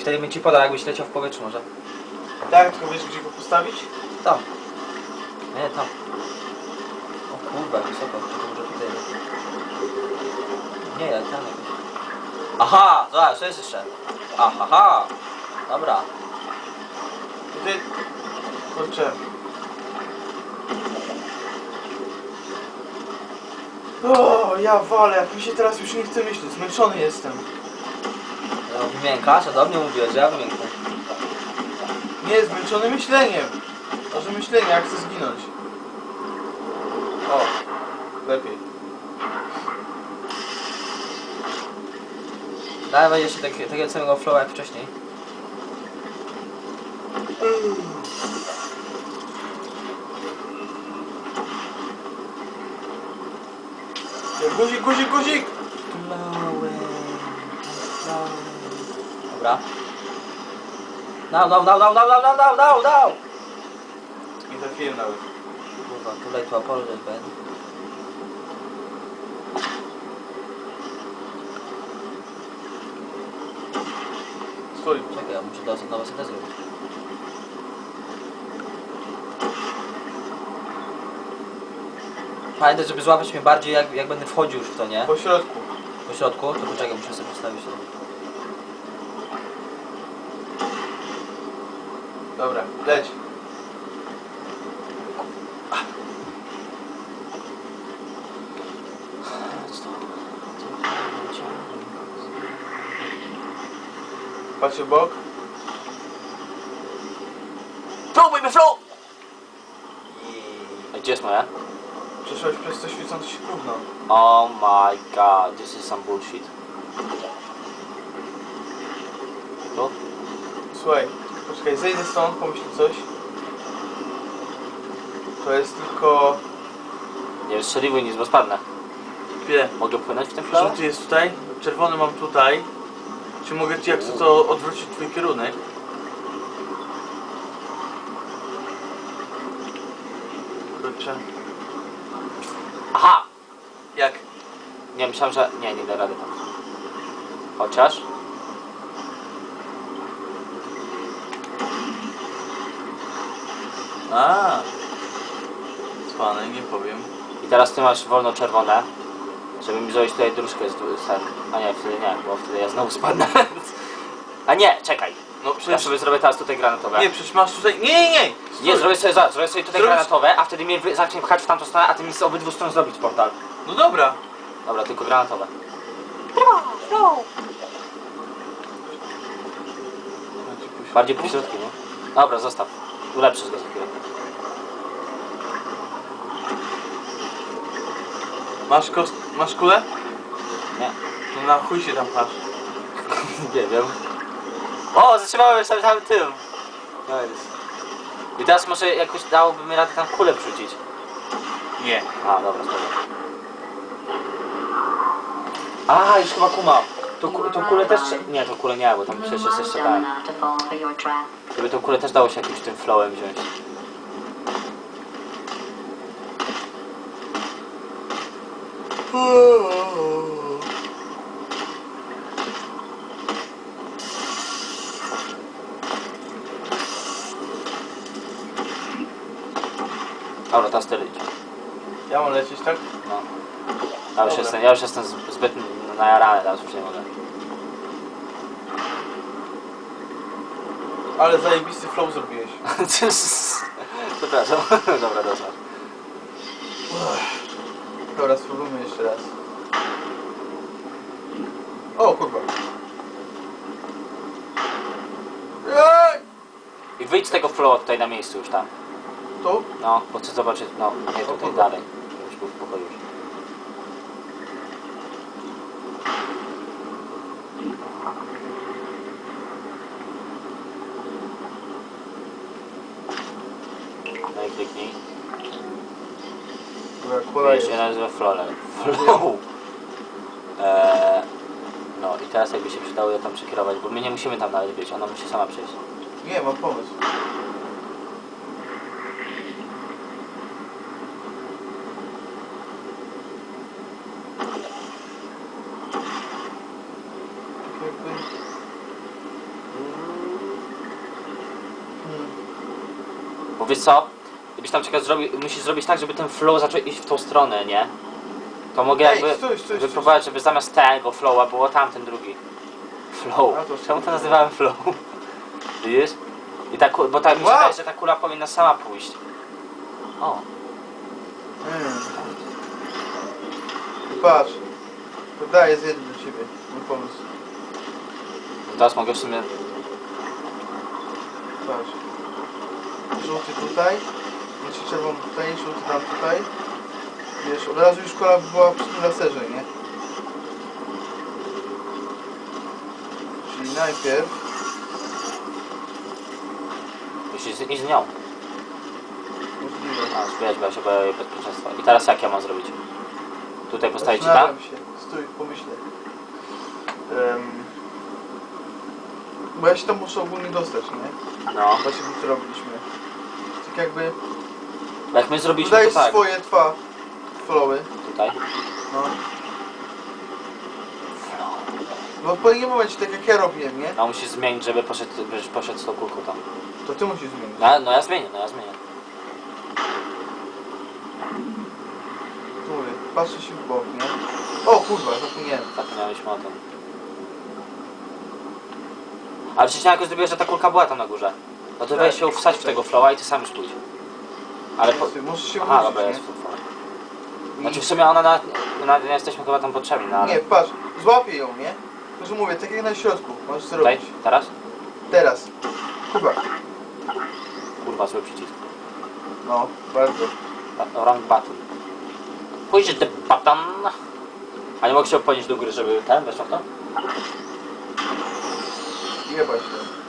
I wtedy bym ci podał, jakbyś leciał w powietrzu może. Tak, tylko wiesz gdzie go postawić? Tam. Nie, tam. O kurwa, wysoko. Czekaj, może tutaj. Nie, jak tam jakoś. Aha, zobacz, co jest jeszcze? Aha, aha. Dobra. Tutaj... Kurczę. O, ja jak mi się teraz już nie chce myśleć, zmęczony jestem. No, wymiękasz, a do mnie mówiłeś, że ja wymięknę. Nie, zmęczony myśleniem. Może myślenie, jak chcę zginąć. O, lepiej. Dawaj jeszcze tak, takiego samego flow jak wcześniej. Guzik, guzik, guzik! Dobra. Now, now, now, now, now, now, now, now, now! Nie trafiłem nawet. Kurwa, tutaj to apologize, Ben. Stój. Czekaj, ja muszę do nowe setę zrobić. Pamiętaj, żeby złapać mnie bardziej jak, jak będę wchodził już w to, nie? Po środku. Po środku, to poczekaj, muszę sobie postawić to. Dobra, leć. Patrz w bok. Próbujmy flow! A gdzie jest moja? Przeszłeś przez to świecące się gówno. Oh my god, this is some bullshit. Tu? Słuchaj, poczekaj, zejdę stąd, pomyśl coś. To jest tylko... Nie strzeliwuj nic, bo spadnę. Wie, Mogę płynąć w tym flow? żółty jest tutaj, czerwony mam tutaj. Czy mogę ci jak chcę to odwrócić twój kierunek? Kurczę. Aha! Jak? Nie, myślałem, że... Nie, nie da rady tam. Chociaż... A. Cwane, nie powiem. I teraz ty masz wolno czerwone, żeby mi zrobić tutaj dróżkę z dół- z ten. A nie, wtedy nie, bo wtedy ja znowu spadnę. A nie, czekaj. No Ja przecież... sobie zrobię teraz tutaj granatowe. Nie, przecież masz tutaj... Nie, nie, nie! Stój. Nie, zrobię sobie, za, zrobię sobie tutaj Zrobisz- granatowe, a wtedy mnie wy- zacznie pchać w tamtą stronę, a ty mi z obydwu stron zrobić portal. No dobra. Dobra, tylko granatowe. Bardziej po środku, no. Dobra, zostaw. Ulepszysz go za chwilę. Masz kost... Masz kulę? Nie. No na chuj się tam patrz. Nie wiem. O, zatrzymałem się samym tym. Nice. I teraz może jakoś dałoby mi radę tam kulę wrzucić. Nie. A, dobra, spoko. A, już chyba kumam. Tą, ku- tą kulę też... Nie, tą kulę nie, bo tam przecież jest jeszcze to trap. Gdyby tą kulę też dało się jakimś tym flowem wziąć. Dobra, teraz ty leć. Ja mam lecieć, tak? No. Ja już Dobra. jestem, ja już jestem zbyt najarany, teraz już nie. Ale zajebisty flow zrobiłeś. Przepraszam. Dobra, dobra. Dobra, spróbujmy jeszcze raz. O kurwa. Ej! I wyjdź z tego flowa tutaj na miejscu już tam. Tu? No, bo chcę zobaczyć, no, nie tutaj dalej. Już był w pokoju już. Prawej kliknij. I Jeszcze Eee, no i teraz jakby się przydało je tam przekierować, bo my nie musimy tam nawet być, ona musi sama przejść. Nie, mam pomysł. Tak co? Gdybyś tam musisz zrobić tak, żeby ten flow zaczął iść w tą stronę, nie? To mogę Ej, jakby stój, stój, stój. wypróbować, żeby zamiast tego flowa było tamten drugi. Flow. A to- Czemu to nazywałem flow? Widzisz? I ta, ku- bo tak mi się Wow. wydaje, że ta kula powinna sama pójść. O, Mm. Patrz. To daję z jednym do ciebie. Mój pomysł. teraz mogę w sumie... Patrz. Żółty tutaj. Znaczy czerwony tutaj, żółty tam tutaj. Wiesz, od razu już kola była przy tym laserze, nie? Czyli najpierw... Musisz z- iść z nią. Możliwe. A, zbierać, bo ja się bezpieczeństwa. I teraz jak ja mam zrobić? Tutaj postawić? Zastanawiam się. Stój, pomyślę. Um, bo ja się tam muszę ogólnie dostać, nie? No. Właśnie to robiliśmy. Tak jakby... Jak my zrobiliśmy Dodajesz to tak. swoje dwa flowy. Tutaj. No. No w odpowiednim momencie, tak jak ja robiłem, nie? No musisz zmienić, żeby poszedł, żebyś poszedł z tą kulką tam. To ty musisz zmienić. No, no ja zmienię, no ja zmienię. Mówię, patrzę się w bok, nie? O kurwa, zapomniałem. Zapomnialiśmy o tym. Ale przecież jakoś zrobiłeś, że ta kulka była tam na górze. No to Tak. weź się wsadź w tego flowa i ty sam już pójdź. Ale po... Możesz się Aha, dobra, nie? jest flow. Znaczy w sumie ona na... na nie jesteśmy chyba tam potrzebni, no ale... Nie, patrz, złapię ją, nie? Tylko, że mówię, tak jak na środku, możesz to Tutaj? robić. Teraz? Teraz. Chyba. Kurwa, zły przycisk. No, bardzo. Ba- Wrong button. Pójdź the button. A nie mogę się podnieść do góry, żeby ten weszło w to? Jebać to.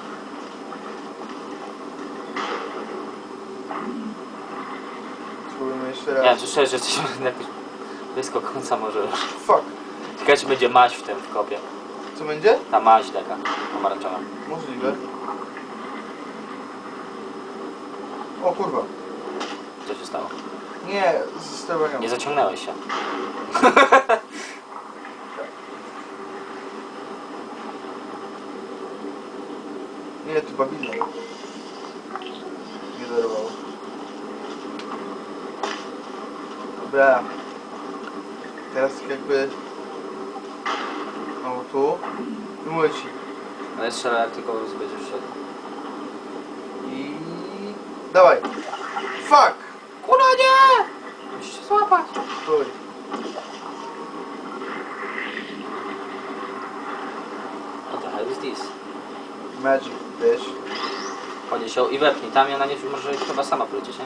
Spróbujmy jeszcze raz. czy szczerze, że jesteśmy jakoś blisko końca może. Fuck. Ciekawe, czy będzie maź w tym w kopie. Co będzie? Ta maź taka pomarańczowa. Możliwe. O kurwa. Co się stało? Nie, z sterowania. Nie zaciągnęłeś się. Nie, tu babilon. Nie darowało. Dobra. Teraz jakby... No tu. I mówię ci. Ale strzelę jak tylko będziesz szedł. I... Dawaj. Fuck! Kurwa nie! Musisz się złapać. Stój. What the hell is this? Magic, bitch. Podnieś ją i wepnij tam i ona nie może chyba sama polecieć, nie?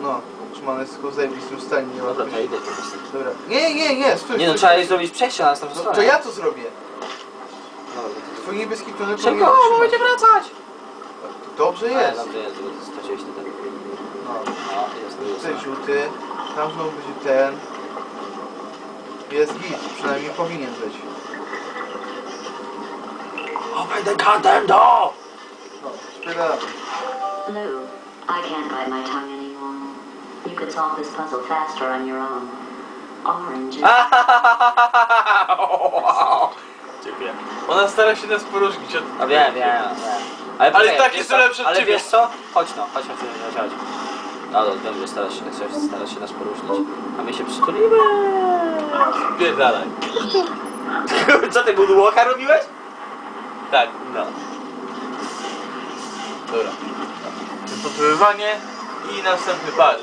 No. Trzymane jest tylko w zajebistym stanie, nie ma Dobra, jakoś- to ja idę po prostu. Dobra. Nie, nie, nie, stój, Nie no, stój, trzeba stój. jej zrobić przejście na następną No, stronę. to ja to zrobię. Dobra, to- Twój niebieski tunel Szybko, powinien bo trzymać. będzie wracać! Dobrze Nie, jest. dobrze jest, bo to straciłeś ten. No. No, jest, jest. Tutaj żółty, tam znowu będzie ten. Jest git, przynajmniej powinien być. Open the goddamn door! No, spierdalamy. Lou, I can't bite my tongue could solve this puzzle faster on your own. Orange Dziękuję. Ona stara się nas poróżnić od... Wiem, wiem, wiem. Ale, Ale poczekaj, tak wiesz jest co? lepsze od Ale ciebie. wiesz co? Chodź no, chodź, chodź, chodź, chodź. No, no, wiem, że starasz się, starasz się nas poróżnić. A my się przytulimy. Spierdalaj. Co ty, Moonwalka robiłeś? Tak, No. dobra. Wypatrywanie i następny patrz.